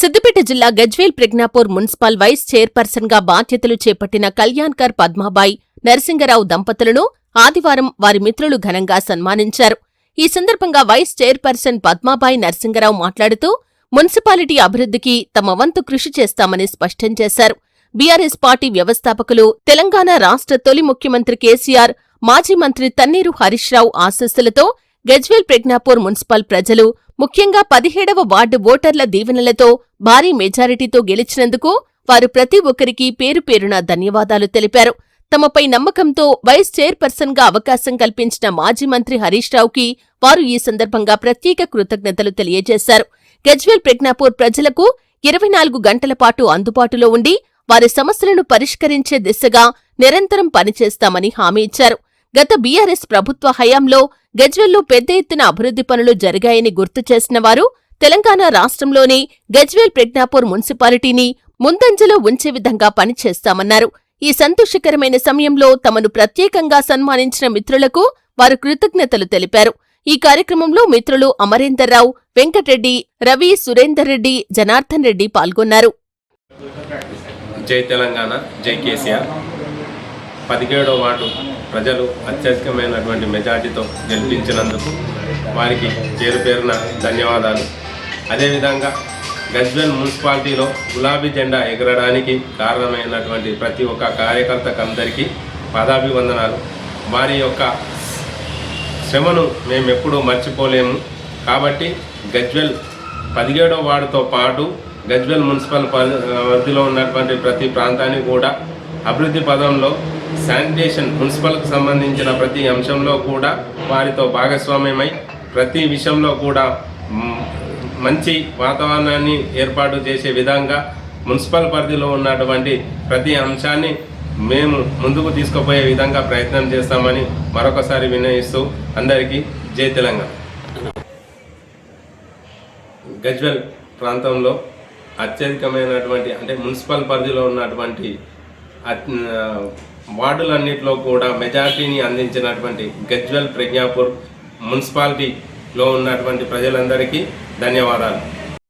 సిద్దిపేట జిల్లా Gajwel Pragnapur municipal vice చైర్పర్సన్గా బాధ్యతలు చేపట్టిన కళ్యాణ్కర్ పద్మాబాయి నరసింగరావు దంపతులను ఆదివారం వారి మిత్రులు ఘనంగా సన్మానించారు. ఈ సందర్భంగా వైస్ చైర్పర్సన్ పద్మాబాయి నరసింగరావు మాట్లాడుతూ మున్సిపాలిటీ అభివృద్ధికి తమ వంతు కృషి చేస్తామని స్పష్టం చేశారు. బీఆర్ఎస్ పార్టీ వ్యవస్థాపకులు తెలంగాణ రాష్ట్ర తొలి ముఖ్యమంత్రి కేసీఆర్ మాజీ మంత్రి తన్నీరు హరీష్ రావు గజ్వేల్ ప్రజ్ఞాపూర్ మున్సిపల్ ప్రజలు ముఖ్యంగా పదిహేడవ వార్డు ఓటర్ల దీవెనలతో భారీ మెజారిటీతో గెలిచినందుకు వారు ప్రతి ఒక్కరికి పేరు పేరున ధన్యవాదాలు తెలిపారు. తమపై నమ్మకంతో వైస్ చైర్పర్సన్గా అవకాశం కల్పించిన మాజీ మంత్రి హరీష్ రావుకి వారు ఈ సందర్భంగా ప్రత్యేక కృతజ్ఞతలు తెలియజేశారు. గజ్వేల్ ప్రజ్ఞాపూర్ ప్రజలకు ఇరవై నాలుగు గంటల పాటు అందుబాటులో ఉండి వారి సమస్యలను పరిష్కరించే దిశగా నిరంతరం పనిచేస్తామని హామీ ఇచ్చారు. గత బీఆర్ఎస్ ప్రభుత్వ హయాంలో గజ్వెల్లో పెద్ద ఎత్తున అభివృద్ధి పనులు జరిగాయని గుర్తు చేసిన వారు తెలంగాణ రాష్ట్రంలోని గజ్వేల్ ప్రజ్ఞాపూర్ మున్సిపాలిటీని ముందంజలో ఉంచే విధంగా పనిచేస్తామన్నారు. ఈ సంతోషకరమైన సమయంలో తమను ప్రత్యేకంగా సన్మానించిన మిత్రులకు వారు కృతజ్ఞతలు తెలిపారు. ఈ కార్యక్రమంలో మిత్రులు అమరేందర్రావు వెంకటరెడ్డి రవి సురేందర్ రెడ్డి జనార్దన్ రెడ్డి పాల్గొన్నారు. జై తెలంగాణ జై కేసీఆర్. పదిహేడో వార్డు ప్రజలు అత్యధికమైనటువంటి మెజార్టీతో గెలిపించినందుకు వారికి పేరు పేరున ధన్యవాదాలు. అదేవిధంగా గజ్వెల్ మున్సిపాలిటీలో గులాబీ జెండా ఎగరడానికి కారణమైనటువంటి ప్రతి ఒక్క కార్యకర్తకు అందరికీ పాదాభివందనాలు. వారి యొక్క శ్రమను మేము ఎప్పుడూ మర్చిపోలేము. కాబట్టి గజ్వెల్ పదిహేడో వార్డుతో పాటు గజ్వెల్ మున్సిపల్ పరిధిలో ఉన్నటువంటి ప్రతి ప్రాంతాన్ని కూడా అభివృద్ధి పదంలో శానిటేషన్ మున్సిపల్కు సంబంధించిన ప్రతి అంశంలో కూడా వారితో భాగస్వామ్యమై ప్రతి విషయంలో కూడా మంచి వాతావరణాన్ని ఏర్పాటు చేసే విధంగా మున్సిపల్ పరిధిలో ఉన్నటువంటి ప్రతి అంశాన్ని మేము ముందుకు తీసుకుపోయే విధంగా ప్రయత్నం చేస్తామని మరొకసారి వినయిస్తూ అందరికీ జై తెలంగాణ. గజ్వెల్ ప్రాంతంలో అత్యధికమైనటువంటి అంటే మున్సిపల్ పరిధిలో ఉన్నటువంటి అత్- వార్డులన్నింటిలో కూడా మెజార్టీని అందించినటువంటి గజ్వెల్ ప్రజ్ఞాపూర్ మున్సిపాలిటీలో ఉన్నటువంటి ప్రజలందరికీ ధన్యవాదాలు.